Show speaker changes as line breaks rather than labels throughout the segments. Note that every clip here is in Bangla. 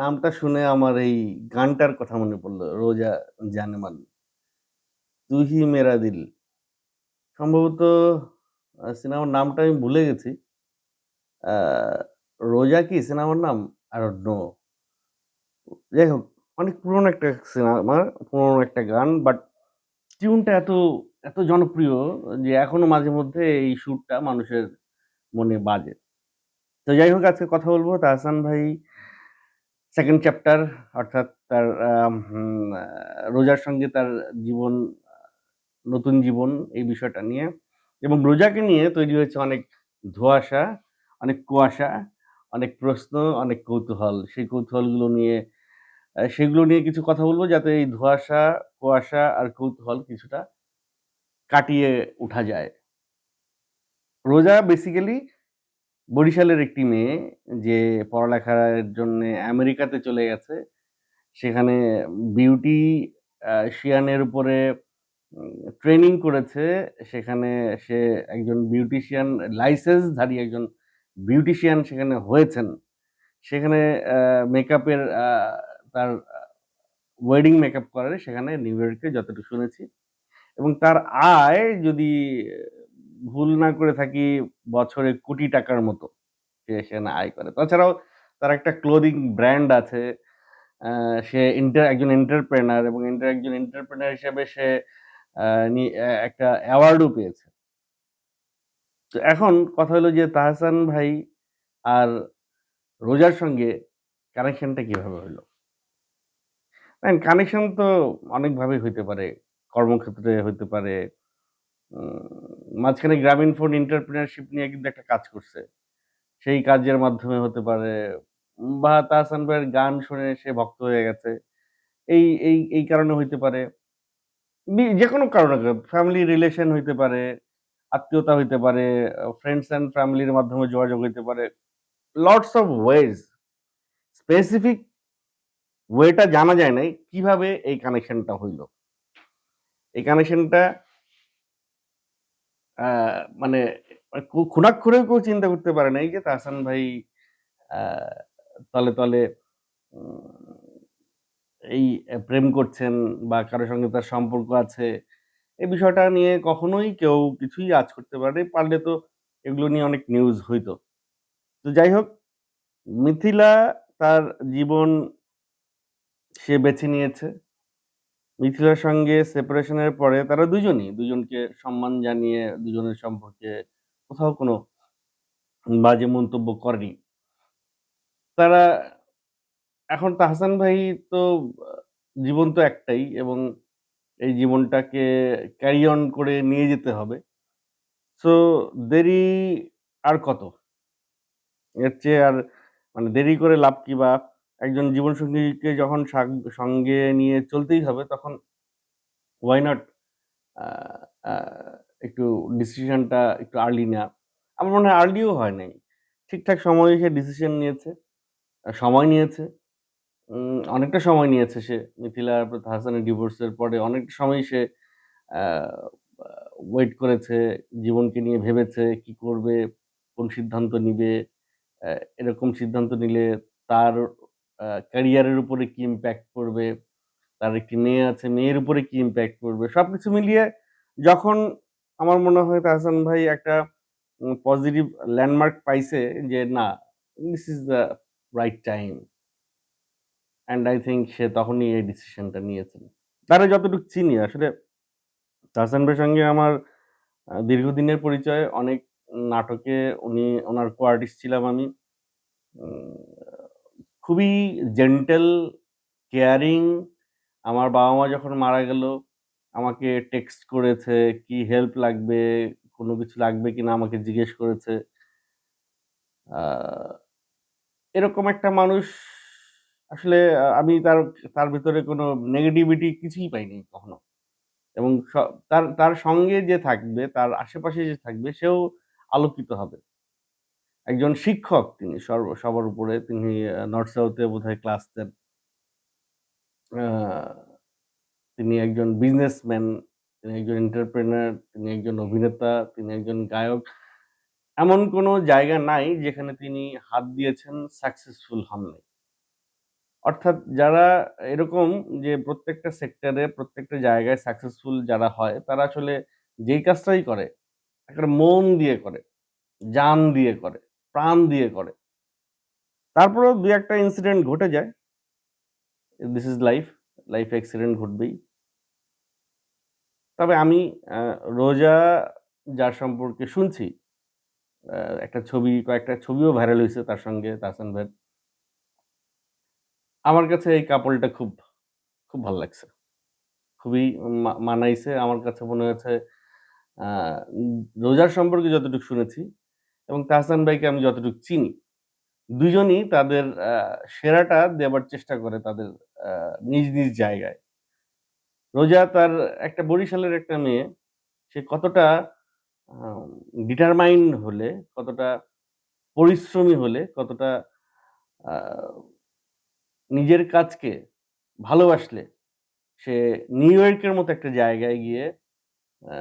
নামটা শুনে আমার এই গানটার কথা মনে পড়ল, রোজা জানেমান তুহি মেরা দিল। সম্ভবত সিনেমার নামটা আমি ভুলে গেছি। রোজা কি সিনেমার নাম? আর নো যাই হোক, অনেক পুরনো একটা সিনেমা, পুরনো একটা গান বাট টিউনটা এত এত জনপ্রিয় যে এখনও মাঝে মধ্যে এই সুরটা মানুষের মনে বাজে। তো যাই হোক, আজকে কথা বলব তাহসান ভাই সেকেন্ড চ্যাপ্টার অর্থাৎ তার রোজার সঙ্গে তার জীবন, নতুন জীবন, এই বিষয়টা নিয়ে। এবং রোজাকে নিয়ে তৈরি হয়েছে অনেক ধোয়াশা, অনেক কুয়াশা, অনেক প্রশ্ন, অনেক কৌতূহল। সেই কৌতূহলগুলো নিয়ে সেগুলো নিয়ে কিছু কথা বলব যাতে এই ধোয়াশা, কুয়াশা আর কৌতূহল কিছুটা কাটিয়ে উঠা যায়। রোজা বেসিক্যালি বরিশালের একটি মেয়ে যে পড়ালেখার জন্য আমেরিকাতে চলে গেছে। সেখানে বিউটি শিয়ানের উপরে ট্রেনিং করেছে। সেখানে সে একজন বিউটিশিয়ান লাইসেন্সধারী একজন বিউটিশিয়ান সেখানে হয়েছেন। সেখানে মেকআপের তার ওয়েডিং মেকআপ করে। সেখানে নিউ ইয়র্কে যতটুকু শুনেছি। এবং তার আয় যদি ভুল না করে থাকি বছরে কোটি টাকার মতো সে সেখানে আয় করে। তাছাড়াও তার একটা ক্লোদিং ব্র্যান্ড আছে। সে ইন্টার একজন এন্টারপ্রেনার এবং ইন্টার একজন এন্টারপ্রেনার হিসেবে সে একটা অ্যাওয়ার্ডও পেয়েছে। তো এখন কথা হলো যে তাহসান ভাই আর রোজার সঙ্গে কানেকশনটা কীভাবে হলো? কানেকশন তো অনেকভাবেই হইতে পারে, কর্মক্ষেত্রে হইতে পারে মাঝখানে গ্রামীণ ফোন এন্টারপ্রিনারশিপ নিয়ে কিন্তু একটা কাজ করছে। সেই কাজের মাধ্যমে হতে পারে, বা তাহসান ভাইয়ের গান শুনে সে ভক্ত হয়ে গেছে। এই এই এই কারণে হইতে পারে। যে কোনো কারণে ফ্যামিলি রিলেশন হইতে পারে, আত্মীয়তা হইতে পারে ফ্রেন্ডস অ্যান্ড ফ্যামিলির মাধ্যমে যোগাযোগ হইতে পারে লটস অফ ওয়েজ স্পেসিফিক ওয়েটা জানা যায় নাই, কীভাবে এই কানেকশনটা হইল। এই কানেকশনটা মানে খুনাক্ষরেও কেউ চিন্তা করতে পারে নাই যে তাহসান ভাই তলে তলে এই প্রেম করছেন বা কারও সঙ্গে তার সম্পর্ক আছে, এই বিষয়টা নিয়ে কখনোই কেউ কিছুই আজ করতে পারে পারলে তো এগুলো নিয়ে অনেক নিউজ হইতো। তো যাই হোক, মিথিলা তার জীবন সে বেছে নিয়েছে। মিথিলার সঙ্গে সেপারেশনের পরে তারা দুজনই, দুজনকে সম্মান জানিয়ে, দুজনের সম্পর্কে কোথাও কোনো বাজে মন্তব্য করেনি। তারা, এখন তাহসান ভাই তো, জীবন তো একটাই এবং এই জীবনটাকে ক্যারি অন করে নিয়ে যেতে হবে। সো দেরি আর কত? এর চেয়ে আর মানে দেরি করে লাভ কি বা? একজন জীবনসঙ্গীকে যখন সঙ্গে নিয়ে চলতেই হবে, তখন ওয়াই নট একটু ডিসিশনটা একটু আর্লি নেওয়া। আমার মনে হয় আর্লিও হয় নাই। ঠিকঠাক সময়ে সে ডিসিশন নিয়েছে সময় নিয়েছে। অনেকটা সময় নিয়েছে সে মিথিলা হাসানের ডিভোর্সের পরে। অনেকটা সময় সে ওয়েট করেছে, জীবনকে নিয়ে ভেবেছে, কি করবে, কোন সিদ্ধান্ত নিবে এরকম সিদ্ধান্ত নিলে তার ক্যারিয়ারের উপরে কি ইম্প্যাক্ট পড়বে? তার একটি মেয়ে আছে, মেয়ের উপরে কি ইম্প্যাক্ট পড়বে? সব কিছু মিলিয়ে যখন আমার মনে হয় তাহসান ভাই একটা পজিটিভ ল্যান্ডমার্ক পাইছে যে না this is the right time and I think সে তখনই এই ডিসিশনটা নিয়েছেন। তারা যতটুকু চিনি, আসলে তাহসান ভাইয়ের সঙ্গে আমার দীর্ঘদিনের পরিচয়, অনেক নাটকে উনি, ওনার কো আর্টিস্ট ছিলাম আমি। খুবই জেন্টেল কেয়ারিং আমার বাবা মা যখন মারা গেল আমাকে টেক্সট করেছে কি হেল্প লাগবে কোনো কিছু লাগবে কিনা আমাকে জিজ্ঞেস করেছে এরকম একটা মানুষ আসলে আমি তার তার ভিতরে কোনো নেগেটিভিটি কিছুই পাইনি কখনো। এবং তার তার সঙ্গে যে থাকবে, তার আশেপাশে যে থাকবে সেও আলোকিত হবে। একজন শিক্ষক তিনি সর্ব সবার উপরে। তিনি নর্থ সাউথে বোধহয় ক্লাস দেন। তিনি একজন বিজনেসম্যান, তিনি একজন এন্টারপ্রেনার, তিনি একজন অভিনেতা, তিনি একজন গায়ক। এমন কোনো জায়গা নাই যেখানে তিনি হাত দিয়েছেন সাকসেসফুল হন নাই। অর্থাৎ যারা এরকম যে প্রত্যেকটা সেক্টরে, প্রত্যেকটা জায়গায় সাকসেসফুল যারা হয়, তারা আসলে যেই কাজটাই করে, একটা মন দিয়ে করে, জান দিয়ে করে, প্রাণ দিয়ে করে। তারপরেও ২-১ টা ইনসিডেন্ট ঘটে যায়। This is life. লাইফে অ্যাক্সিডেন্ট ঘটবেই। তবে আমি রোজা যার সম্পর্কে শুনছি, একটা ছবি, কয়েকটা ছবিও ভাইরাল হয়েছে তার সঙ্গে তাসান ভাইয়ের। আমার কাছে এই কাপলটা খুব, খুব ভালো লাগছে। খুবই মানাইছে। আমার কাছে মনে হয়েছে রোজার সম্পর্কে যতটুকু শুনেছি এবং তাহসান ভাইকে আমি যতটুকু চিনি, দুজনই তাদের সেরাটা দেবার চেষ্টা করে তাদের নিজ, নিজ জায়গায়। রোজা তার একটা বরিশালের একটা মেয়ে, সে কতটা ডিটারমাইন্ড হলে, কতটা পরিশ্রমী হলে, কতটা নিজের কাজকে ভালোবাসলে সে নিউ ইয়র্কের মতো একটা জায়গায় গিয়ে আ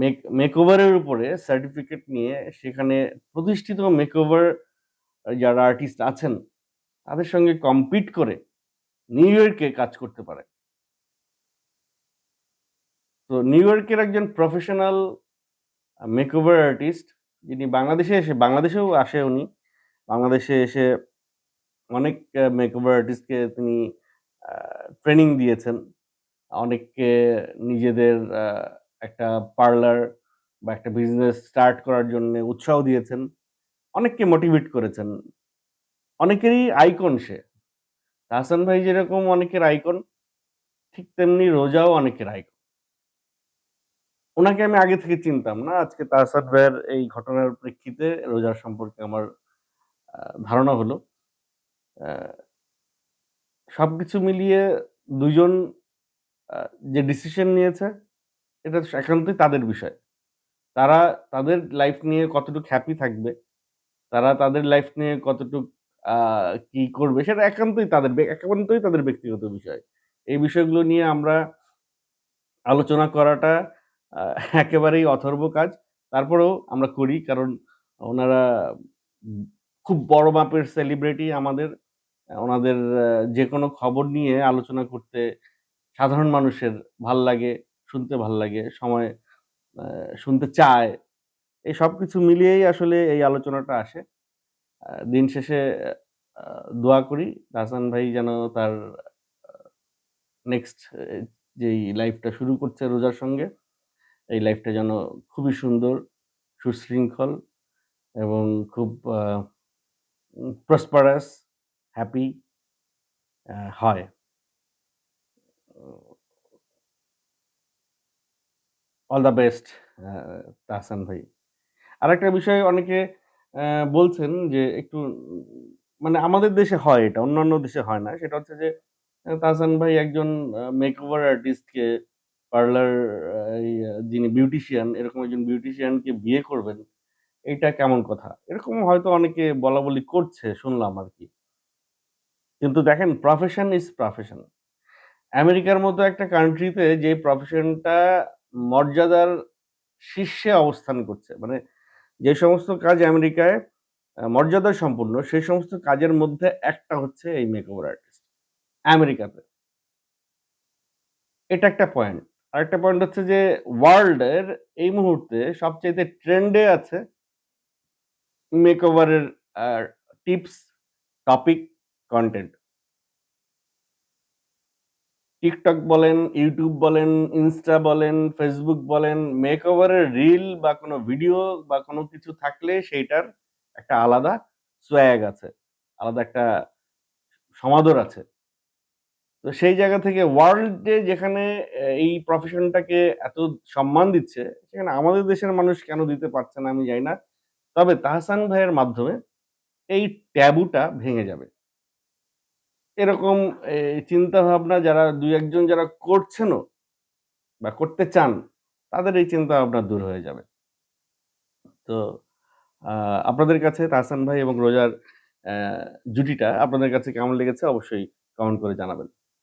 মেক মেকওভার এর উপরে সার্টিফিকেট নিয়ে সেখানে প্রতিষ্ঠিত মেকওভার যারা আর্টিস্ট আছেন, তাদের সঙ্গে কম্পিট করে নিউ ইয়র্কে কাজ করতে পারে। তো নিউ ইয়র্কের একজন প্রফেশনাল মেকওভার আর্টিস্ট যিনি বাংলাদেশে এসে বাংলাদেশেও আসে উনি। বাংলাদেশে এসে অনেক মেকওভার আর্টিস্টকে তিনি ট্রেনিং দিয়েছেন। অনেককে নিজেদের একটা পার্লার বা একটা বিজনেস স্টার্ট করার জন্যে উৎসাহ দিয়েছেন। অনেককে মোটিভেট করেছেন। অনেকেরই আইকন সে। তাহসান ভাই যেরকম অনেকের আইকন, ঠিক তেমনি রোজাও অনেকের আইকন। ওনাকে আমি আগে থেকে চিনতাম না। আজকে তাহসান ভাইয়ের এই ঘটনার প্রেক্ষিতে রোজার সম্পর্কে আমার ধারণা হলো। আ সবকিছু মিলিয়ে ২ জন আ যে ডিসিশন নিয়েছে, এটা একান্তই তাদের বিষয়। তারা তাদের লাইফ নিয়ে কতটুকু হ্যাপি থাকবে, তারা তাদের লাইফ নিয়ে কতটুক কি করবে, সেটা একান্তই তাদের একান্তই তাদের ব্যক্তিগত বিষয়। এই বিষয়গুলো নিয়ে আমরা আলোচনা করাটা একেবারেই অথর্ব কাজ। তারপরেও আমরা করি কারণ ওনারা খুব বড় মাপের সেলিব্রিটি আমাদের। ওনাদের যে কোনো খবর নিয়ে আলোচনা করতে সাধারণ মানুষের ভালো লাগে, শুনতে ভালো লাগে, সময় শুনতে চায়। এই সব কিছু মিলিয়েই আসলে এই আলোচনাটা আসে। দিন শেষে দোয়া করি তাহসান ভাই যেন তার নেক্সট যেই লাইফটা শুরু করছে রোজার সঙ্গে, এই লাইফটা যেন খুবই সুন্দর, সুশৃঙ্খল এবং খুব প্রসপারাস, হ্যাপি হয়। অল দ্য বেস্ট তাহসান ভাই। আরেকটা বিষয় অনেকে বলছেন যে একটু মানে আমাদের দেশে হয় এটা, অন্যান্য দেশে হয় না। সেটা হচ্ছে যে তাহসান ভাই একজন মেকওভার আর্টিস্টকে পার্লার যিনি বিউটিশিয়ান, এরকম একজন বিউটিশিয়ানকে বিয়ে করবেন, এটা কেমন কথা? এরকম হয়তো অনেকে বলাবলি করছে শুনলাম আর কি কিন্তু দেখেন প্রফেশন ইজ প্রফেশন। আমেরিকার মতো একটা কান্ট্রিতে যে প্রফেশনটা মর্যাদার শীর্ষে অবস্থান করছে, মানে যে সমস্ত কাজ আমেরিকায় মর্যাদা সম্পন্ন, সেই সমস্ত কাজের মধ্যে একটা হচ্ছে এই মেকওভার আর্টিস্ট। আমেরিকাতে। এটা একটা পয়েন্ট। আরেকটা পয়েন্ট হচ্ছে যে ওয়ার্লড এর এই মুহূর্তে সবচাইতে ট্রেন্ডে আছে মেকওভারের টিপস, টপিক, কনটেন্ট। TikTok বলেন, ইউটিউব বলেন, ইনস্টা বলেন, ফেসবুক বলেন, মেকওভারের রিল বা কোনো ভিডিও বা কোনো কিছু থাকলে সেইটার একটা আলাদা সোয়াগ আছে। আলাদা একটা সমাদর আছে। তো সেই জায়গা থেকে ওয়ার্লড যেখানে এই প্রফেশনটাকে এত সম্মান দিচ্ছে, সেখানে আমাদের দেশের মানুষ কেন দিতে পারছে না আমি জানি না। তবে তাহসান ভাইয়ের মাধ্যমে এই ট্যাবুটা ভেঙে যাবে। এরকম চিন্তা ভাবনা যারা দু একজন যারা করছেনও বা করতে চান, তাদের এই চিন্তা ভাবনা দূর হয়ে যাবে। তো আপনাদের কাছে তাহসান ভাই এবং রোজার জুটিটা আপনাদের কাছে কেমন লেগেছে অবশ্যই কমেন্ট করে জানাবেন।